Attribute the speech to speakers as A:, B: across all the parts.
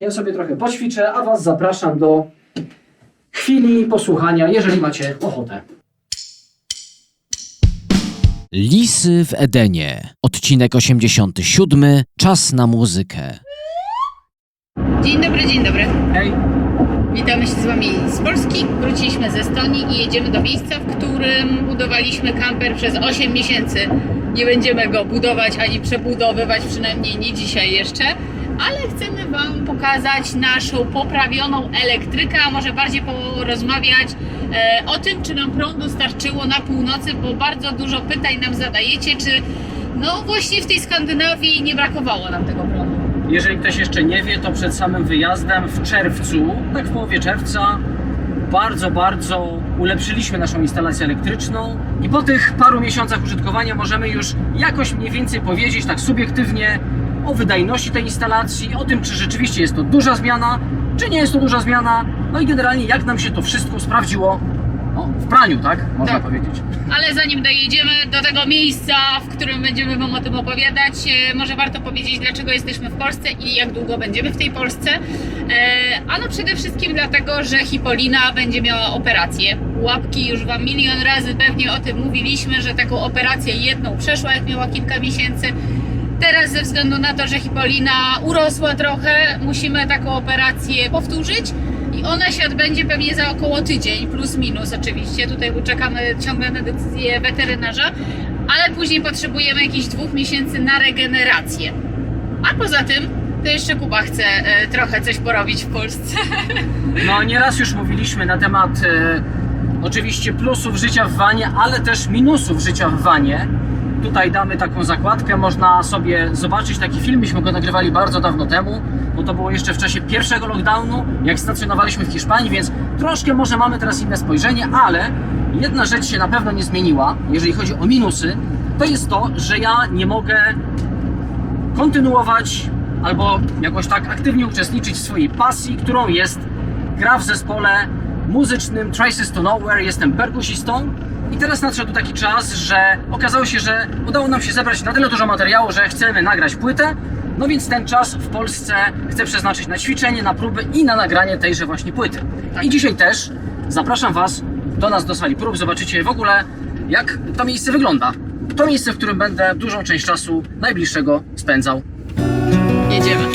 A: Ja sobie trochę poćwiczę, a Was zapraszam do chwili posłuchania, jeżeli macie ochotę.
B: Lisy w Edenie. Odcinek 87. Czas na muzykę.
C: Dzień dobry, dzień dobry.
A: Hej,
C: Witamy się z Wami z Polski. Wróciliśmy ze Estonii i jedziemy do miejsca, w którym budowaliśmy kamper przez 8 miesięcy. Nie będziemy go budować ani przebudowywać, przynajmniej nie dzisiaj jeszcze, ale chcemy Wam pokazać naszą poprawioną elektrykę, a może bardziej porozmawiać e, o tym, czy nam prądu starczyło na północy, bo bardzo dużo pytań nam zadajecie, czy no właśnie w tej Skandynawii nie brakowało nam tego prądu.
A: jeżeli ktoś jeszcze nie wie, to przed samym wyjazdem w czerwcu, tak w połowie czerwca, bardzo, bardzo ulepszyliśmy naszą instalację elektryczną i po tych paru miesiącach użytkowania możemy już jakoś mniej więcej powiedzieć tak subiektywnie o wydajności tej instalacji, o tym, czy rzeczywiście jest to duża zmiana, czy nie jest to duża zmiana, no i generalnie jak nam się to wszystko sprawdziło no, w praniu, tak? Można
C: Tak.
A: powiedzieć.
C: Ale zanim dojedziemy do tego miejsca, w którym będziemy Wam o tym opowiadać, e, może warto powiedzieć, dlaczego jesteśmy w Polsce i jak długo będziemy w tej Polsce. E, A no przede wszystkim dlatego, że Hipolina będzie miała operację. Łapki już Wam milion razy pewnie o tym mówiliśmy, że taką operację jedną przeszła, jak miała kilka miesięcy. Teraz ze względu na to, że Hipolina urosła trochę, musimy taką operację powtórzyć i ona się odbędzie pewnie za około tydzień, plus minus oczywiście. Tutaj czekamy ciągle na decyzję weterynarza, ale później potrzebujemy jakichś dwóch miesięcy na regenerację. A poza tym, to jeszcze Kuba chce e, trochę coś porobić w Polsce.
A: No, nieraz już mówiliśmy na temat e, oczywiście plusów życia w wanie, ale też minusów życia w wanie. Tutaj damy taką zakładkę, można sobie zobaczyć taki film, myśmy go nagrywali bardzo dawno temu, bo to było jeszcze w czasie pierwszego lockdownu, jak stacjonowaliśmy w Hiszpanii, więc troszkę może mamy teraz inne spojrzenie, ale jedna rzecz się na pewno nie zmieniła, jeżeli chodzi o minusy, to jest to, że ja nie mogę kontynuować albo jakoś tak aktywnie uczestniczyć w swojej pasji, którą jest gra w zespole muzycznym Traces to Nowhere. Jestem perkusistą i teraz nadszedł taki czas, że okazało się, że udało nam się zebrać na tyle dużo materiału, że chcemy nagrać płytę. No więc ten czas w Polsce chcę przeznaczyć na ćwiczenie, na próby i na nagranie tejże właśnie płyty. I dzisiaj też zapraszam Was do nas do sali prób. Zobaczycie w ogóle, jak to miejsce wygląda. To miejsce, w którym będę dużą część czasu najbliższego spędzał.
C: Jedziemy.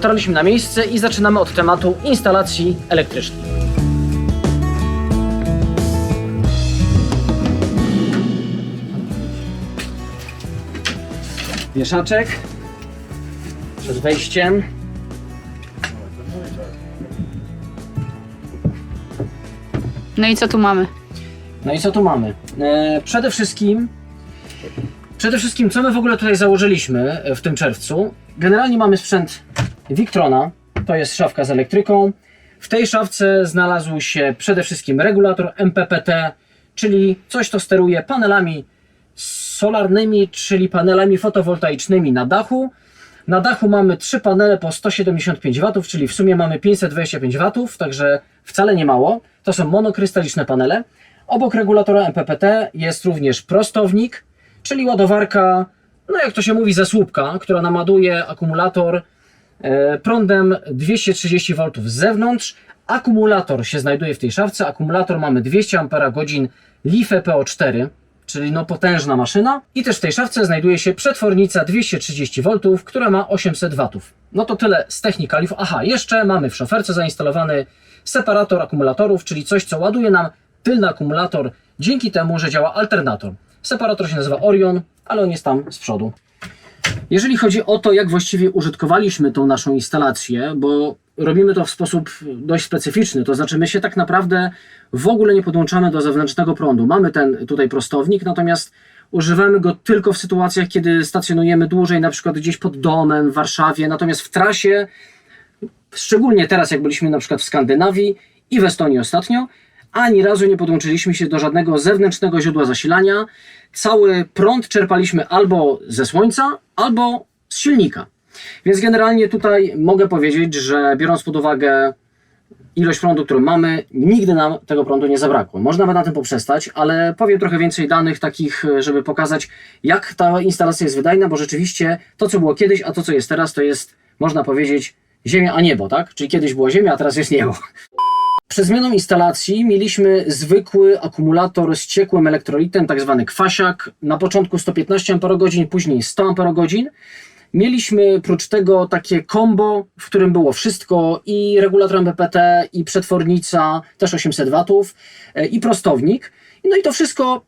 A: Dotarliśmy na miejsce i zaczynamy od tematu instalacji elektrycznej. Wieszaczek przed wejściem.
C: No i co tu mamy?
A: No i co tu mamy? E, przede wszystkim, przede wszystkim, co my w ogóle tutaj założyliśmy w tym czerwcu? Generalnie mamy sprzęt Victrona, to jest szafka z elektryką. W tej szafce znalazł się przede wszystkim regulator MPPT, czyli coś, co steruje panelami solarnymi, czyli panelami fotowoltaicznymi na dachu. Na dachu mamy trzy panele po 175 W, czyli w sumie mamy 525 W, także wcale nie mało. To są monokrystaliczne panele. Obok regulatora MPPT jest również prostownik, czyli ładowarka, no jak to się mówi, zasłupka, która naładuje akumulator prądem 230 V z zewnątrz. Akumulator się znajduje w tej szafce. Akumulator mamy 200 Ah LiFe PO4, czyli no potężna maszyna. I też w tej szafce znajduje się przetwornica 230 V, która ma 800 W. No to tyle z technikaliów. Aha, jeszcze mamy w szoferce zainstalowany separator akumulatorów, czyli coś, co ładuje nam tylny akumulator dzięki temu, że działa alternator. Separator się nazywa Orion, ale on jest tam z przodu. Jeżeli chodzi o to, jak właściwie użytkowaliśmy tą naszą instalację, bo robimy to w sposób dość specyficzny, to znaczy my się tak naprawdę w ogóle nie podłączamy do zewnętrznego prądu. Mamy ten tutaj prostownik, natomiast używamy go tylko w sytuacjach, kiedy stacjonujemy dłużej, na przykład gdzieś pod domem w Warszawie, natomiast w trasie, szczególnie teraz jak byliśmy na przykład w Skandynawii i w Estonii ostatnio, ani razu nie podłączyliśmy się do żadnego zewnętrznego źródła zasilania. Cały prąd czerpaliśmy albo ze słońca, albo z silnika. Więc generalnie tutaj mogę powiedzieć, że biorąc pod uwagę ilość prądu, którą mamy, nigdy nam tego prądu nie zabrakło. Można by na tym poprzestać, ale powiem trochę więcej danych takich, żeby pokazać, jak ta instalacja jest wydajna, bo rzeczywiście to, co było kiedyś, a to, co jest teraz, to jest, można powiedzieć, ziemia a niebo, tak? Czyli kiedyś była ziemia, a teraz jest niebo. Przed zmianą instalacji mieliśmy zwykły akumulator z ciekłym elektrolitem, tak zwany kwasiak. Na początku 115 Ah, później 100 Ah. Mieliśmy prócz tego takie combo, w którym było wszystko i regulator MPPT, i przetwornica, też 800 watów, e, i prostownik. No i to wszystko,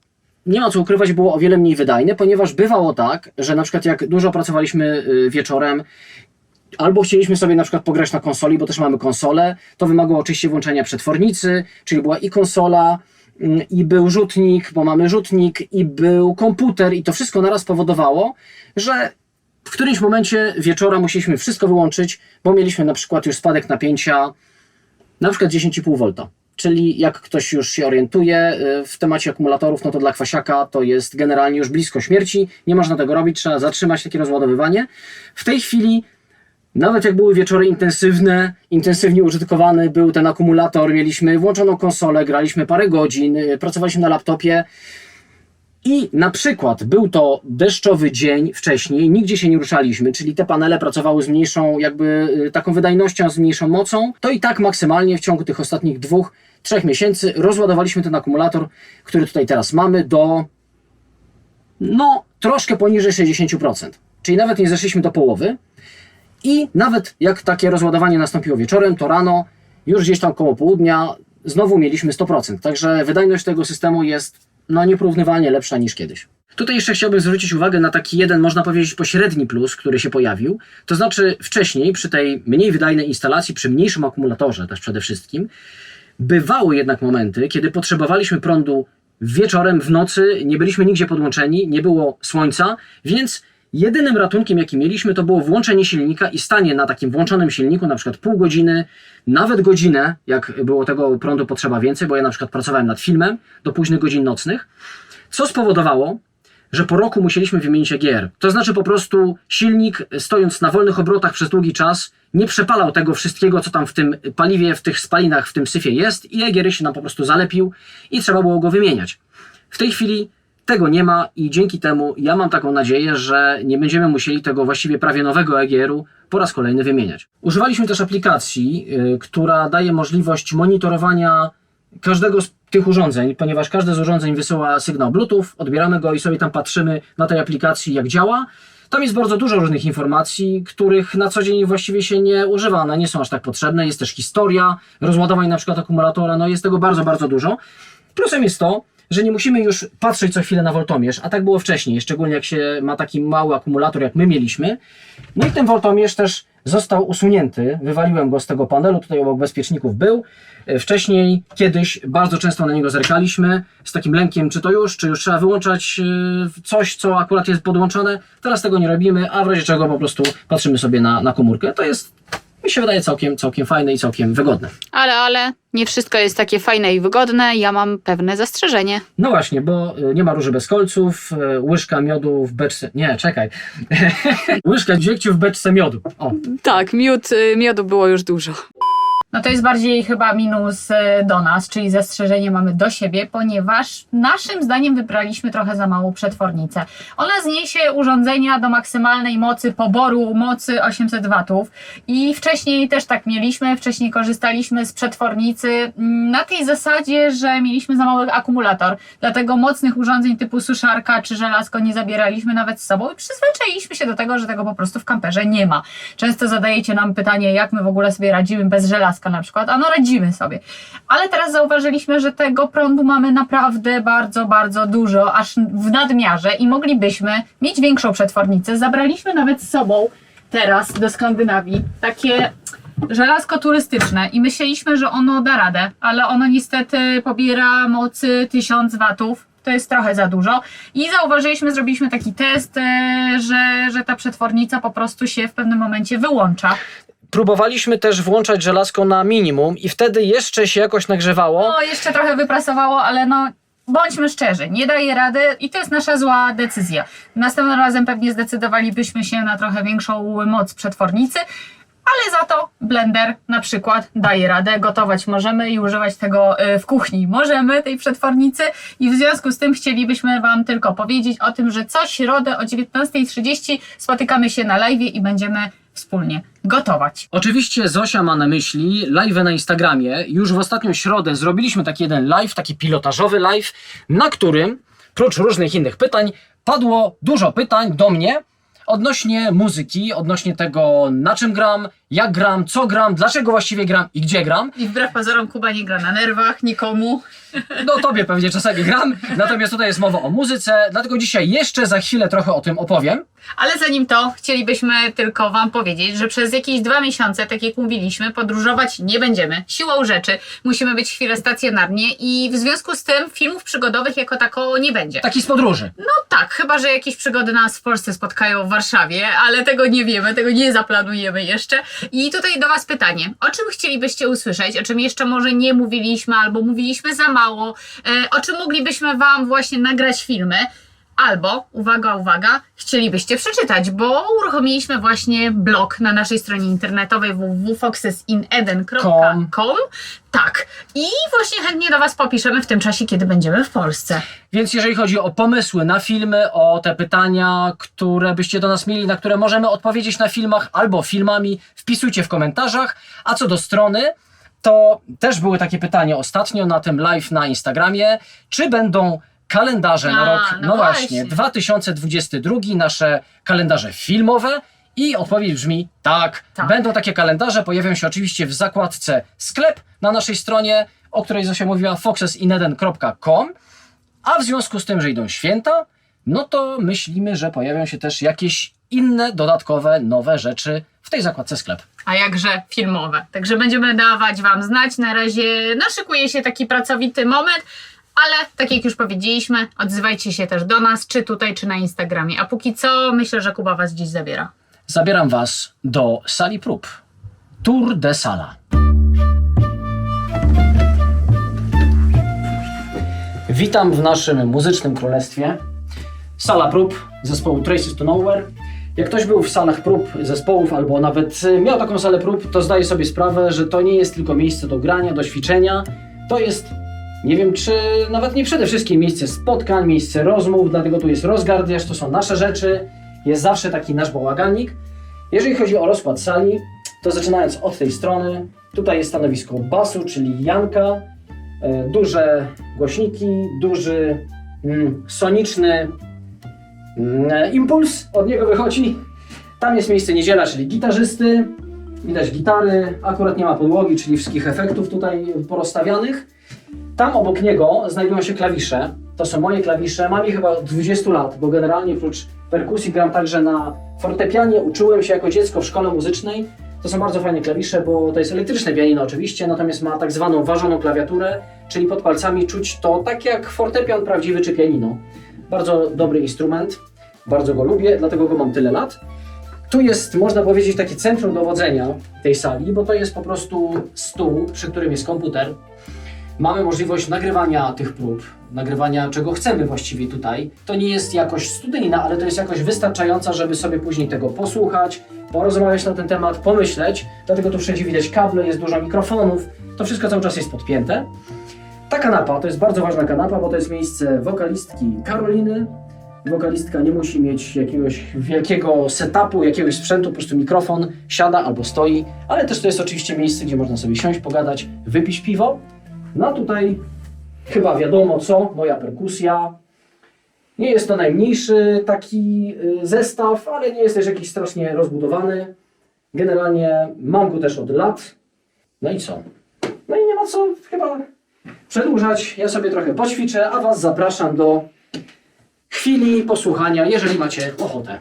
A: nie ma co ukrywać, było o wiele mniej wydajne, ponieważ bywało tak, że na przykład jak dużo pracowaliśmy y, wieczorem, albo chcieliśmy sobie na przykład pograć na konsoli, bo też mamy konsolę, to wymagało oczywiście włączenia przetwornicy, czyli była i konsola, mm, i był rzutnik, bo mamy rzutnik, i był komputer, i to wszystko naraz powodowało, że w którymś momencie wieczora musieliśmy wszystko wyłączyć, bo mieliśmy na przykład już spadek napięcia na przykład 10,5 V. Czyli jak ktoś już się orientuje y, w temacie akumulatorów, no to dla kwasiaka to jest generalnie już blisko śmierci. Nie można tego robić, trzeba zatrzymać takie rozładowywanie. W tej chwili, nawet jak były wieczory intensywne, intensywnie użytkowany był ten akumulator, mieliśmy włączoną konsolę, graliśmy parę godzin, y, pracowaliśmy na laptopie, i na przykład był to deszczowy dzień wcześniej, nigdzie się nie ruszaliśmy, czyli te panele pracowały z mniejszą, jakby y, taką wydajnością, z mniejszą mocą, to i tak maksymalnie w ciągu tych ostatnich dwóch, trzech miesięcy rozładowaliśmy ten akumulator, który tutaj teraz mamy, do no troszkę poniżej 60%. Czyli nawet nie zeszliśmy do połowy. I nawet jak takie rozładowanie nastąpiło wieczorem, to rano, już gdzieś tam koło południa, znowu mieliśmy 100%. Także wydajność tego systemu jest no nieporównywalnie lepsza niż kiedyś. Tutaj jeszcze chciałbym zwrócić uwagę na taki jeden, można powiedzieć, pośredni plus, który się pojawił. To znaczy wcześniej, przy tej mniej wydajnej instalacji, przy mniejszym akumulatorze też przede wszystkim, bywały jednak momenty, kiedy potrzebowaliśmy prądu wieczorem, w nocy, nie byliśmy nigdzie podłączeni, nie było słońca, więc jedynym ratunkiem, jaki mieliśmy, to było włączenie silnika i stanie na takim włączonym silniku, na przykład pół godziny, nawet godzinę, jak było tego prądu potrzeba więcej, bo ja na przykład pracowałem nad filmem do późnych godzin nocnych, co spowodowało, że po roku musieliśmy wymienić EGR. To znaczy po prostu silnik, stojąc na wolnych obrotach przez długi czas, nie przepalał tego wszystkiego, co tam w tym paliwie, w tych spalinach, w tym syfie jest i EGR się nam po prostu zalepił i trzeba było go wymieniać. W tej chwili tego nie ma i dzięki temu ja mam taką nadzieję, że nie będziemy musieli tego właściwie prawie nowego EGR-u po raz kolejny wymieniać. Używaliśmy też aplikacji, y, która daje możliwość monitorowania każdego z tych urządzeń, ponieważ każde z urządzeń wysyła sygnał Bluetooth, odbieramy go i sobie tam patrzymy na tej aplikacji, jak działa. Tam jest bardzo dużo różnych informacji, których na co dzień właściwie się nie używa, one nie są aż tak potrzebne. Jest też historia rozładowań na przykład akumulatora, no jest tego bardzo, bardzo dużo. Plusem jest to, że nie musimy już patrzeć co chwilę na woltomierz, a tak było wcześniej, szczególnie jak się ma taki mały akumulator, jak my mieliśmy. No i ten woltomierz też został usunięty, wywaliłem go z tego panelu, tutaj obok bezpieczników był. E, Wcześniej, kiedyś bardzo często na niego zerkaliśmy z takim lękiem, czy to już, czy już trzeba wyłączać e, coś, co akurat jest podłączone. Teraz tego nie robimy, a w razie czego po prostu patrzymy sobie na, na komórkę. To jest, mi się wydaje, całkiem, całkiem fajne i całkiem wygodne.
D: Ale, ale nie wszystko jest takie fajne i wygodne. Ja mam pewne zastrzeżenie.
A: No właśnie, bo y, nie ma róży bez kolców, y, łyżka miodu w beczce. Nie, czekaj. łyżka dziegciu w beczce miodu. O,
D: Tak, miód, y, miodu było już dużo.
C: No to jest bardziej chyba minus e, do nas, czyli zastrzeżenie mamy do siebie, ponieważ naszym zdaniem wybraliśmy trochę za małą przetwornicę. Ona zniesie urządzenia do maksymalnej mocy poboru mocy 800 watów i wcześniej też tak mieliśmy, wcześniej korzystaliśmy z przetwornicy mm, na tej zasadzie, że mieliśmy za mały akumulator, dlatego mocnych urządzeń typu suszarka czy żelazko nie zabieraliśmy nawet z sobą i przyzwyczailiśmy się do tego, że tego po prostu w kamperze nie ma. Często zadajecie nam pytanie, jak my w ogóle sobie radzimy bez żelazka na przykład, a no radzimy sobie. Ale teraz zauważyliśmy, że tego prądu mamy naprawdę bardzo, bardzo dużo, aż w nadmiarze i moglibyśmy mieć większą przetwornicę. Zabraliśmy nawet z sobą teraz do Skandynawii takie żelazko turystyczne i myśleliśmy, że ono da radę, ale ono niestety pobiera mocy 1000 watów. To jest trochę za dużo. I zauważyliśmy, zrobiliśmy taki test, e, że, że ta przetwornica po prostu się w pewnym momencie wyłącza.
A: Próbowaliśmy też włączać żelazko na minimum i wtedy jeszcze się jakoś nagrzewało.
C: No, jeszcze trochę wyprasowało, ale no, bądźmy szczerzy, nie daje rady i to jest nasza zła decyzja. Następnym razem pewnie zdecydowalibyśmy się na trochę większą moc przetwornicy, ale za to blender na przykład daje radę, gotować możemy i używać tego y, w kuchni. Możemy tej przetwornicy i w związku z tym chcielibyśmy Wam tylko powiedzieć o tym, że co środę o 19.30 spotykamy się na live i będziemy wspólnie gotować.
A: Oczywiście Zosia ma na myśli live na Instagramie. Już w ostatnią środę zrobiliśmy taki jeden live, taki pilotażowy live, na którym, prócz różnych innych pytań, padło dużo pytań do mnie odnośnie muzyki, odnośnie tego, na czym gram, jak gram, co gram, dlaczego właściwie gram i gdzie gram.
C: I wbrew pozorom Kuba nie gra na nerwach nikomu.
A: No tobie pewnie czasami gram, natomiast tutaj jest mowa o muzyce, dlatego dzisiaj jeszcze za chwilę trochę o tym opowiem.
C: Ale zanim to, chcielibyśmy tylko Wam powiedzieć, że przez jakieś dwa miesiące, tak jak mówiliśmy, podróżować nie będziemy. Siłą rzeczy musimy być chwilę stacjonarnie i w związku z tym filmów przygodowych jako tako nie będzie.
A: Taki z podróży.
C: No tak, chyba że jakieś przygody nas w Polsce spotkają w Warszawie, ale tego nie wiemy, tego nie zaplanujemy jeszcze. I tutaj do Was pytanie, o czym chcielibyście usłyszeć, o czym jeszcze może nie mówiliśmy albo mówiliśmy za mało, e, o czym moglibyśmy Wam właśnie nagrać filmy. Albo, uwaga, uwaga, chcielibyście przeczytać, bo uruchomiliśmy właśnie blog na naszej stronie internetowej www.foxesineden.com. Tak. I właśnie chętnie do Was popiszemy w tym czasie, kiedy będziemy w Polsce.
A: Więc jeżeli chodzi o pomysły na filmy, o te pytania, które byście do nas mieli, na które możemy odpowiedzieć na filmach albo filmami, wpisujcie w komentarzach. A co do strony, to też były takie pytania ostatnio na tym live na Instagramie. Czy będą kalendarze na
C: A,
A: rok,
C: no
A: no właśnie,
C: właśnie.
A: 2022, nasze kalendarze filmowe? I odpowiedź brzmi tak,
C: Tak.
A: Będą takie kalendarze, pojawią się oczywiście w zakładce sklep na naszej stronie, o której Zosia mówiła, foxesineden.com. A w związku z tym, że idą święta, no to myślimy, że pojawią się też jakieś inne, dodatkowe, nowe rzeczy w tej zakładce sklep.
C: a jakże filmowe. Także będziemy dawać Wam znać. Na razie naszykuje się taki pracowity moment, ale tak jak już powiedzieliśmy, odzywajcie się też do nas, czy tutaj, czy na Instagramie. A póki co, myślę, że Kuba Was dziś zabiera.
A: Zabieram Was do sali prób. Tour de Sala. Witam w naszym muzycznym królestwie. Sala prób zespołu Traces to Nowhere. Jak ktoś był w salach prób zespołów albo nawet miał taką salę prób, to zdaje sobie sprawę, że to nie jest tylko miejsce do grania, do ćwiczenia. To jest, nie wiem czy nawet nie przede wszystkim miejsce spotkań, miejsce rozmów, dlatego tu jest rozgardiaż, to są nasze rzeczy, jest zawsze taki nasz bałaganik. Jeżeli chodzi o rozkład sali, to zaczynając od tej strony, tutaj jest stanowisko basu, czyli Janka, e, duże głośniki, duży mm, soniczny mm, e, impuls od niego wychodzi. Tam jest miejsce niedziela, czyli gitarzysty. Widać gitary, akurat nie ma podłogi, czyli wszystkich efektów tutaj porozstawianych. Tam obok niego znajdują się klawisze. To są moje klawisze. Mam je chyba od 20 lat, bo generalnie oprócz perkusji gram także na fortepianie. Uczyłem się jako dziecko w szkole muzycznej. To są bardzo fajne klawisze, bo to jest elektryczne pianino oczywiście, natomiast ma tak zwaną ważoną klawiaturę, czyli pod palcami czuć to tak jak fortepian prawdziwy czy pianino. Bardzo dobry instrument, bardzo go lubię, dlatego go mam tyle lat. Tu jest, można powiedzieć, takie centrum dowodzenia tej sali, bo to jest po prostu stół, przy którym jest komputer. Mamy możliwość nagrywania tych prób, nagrywania czego chcemy właściwie tutaj. To nie jest jakość studyjna, ale to jest jakość wystarczająca, żeby sobie później tego posłuchać, porozmawiać na ten temat, pomyśleć. Dlatego tu wszędzie widać kable, jest dużo mikrofonów. To wszystko cały czas jest podpięte. Ta kanapa to jest bardzo ważna kanapa, bo to jest miejsce wokalistki Karoliny. Wokalistka nie musi mieć jakiegoś wielkiego setupu, jakiegoś sprzętu, po prostu mikrofon siada albo stoi, ale też to jest oczywiście miejsce, gdzie można sobie siąść, pogadać, wypić piwo. No a tutaj chyba wiadomo co, moja perkusja. Nie jest to najmniejszy taki y, zestaw, ale nie jest też jakiś strasznie rozbudowany. Generalnie mam go też od lat. No i co? No i nie ma co chyba przedłużać. Ja sobie trochę poćwiczę, a Was zapraszam do chwili posłuchania, jeżeli macie ochotę.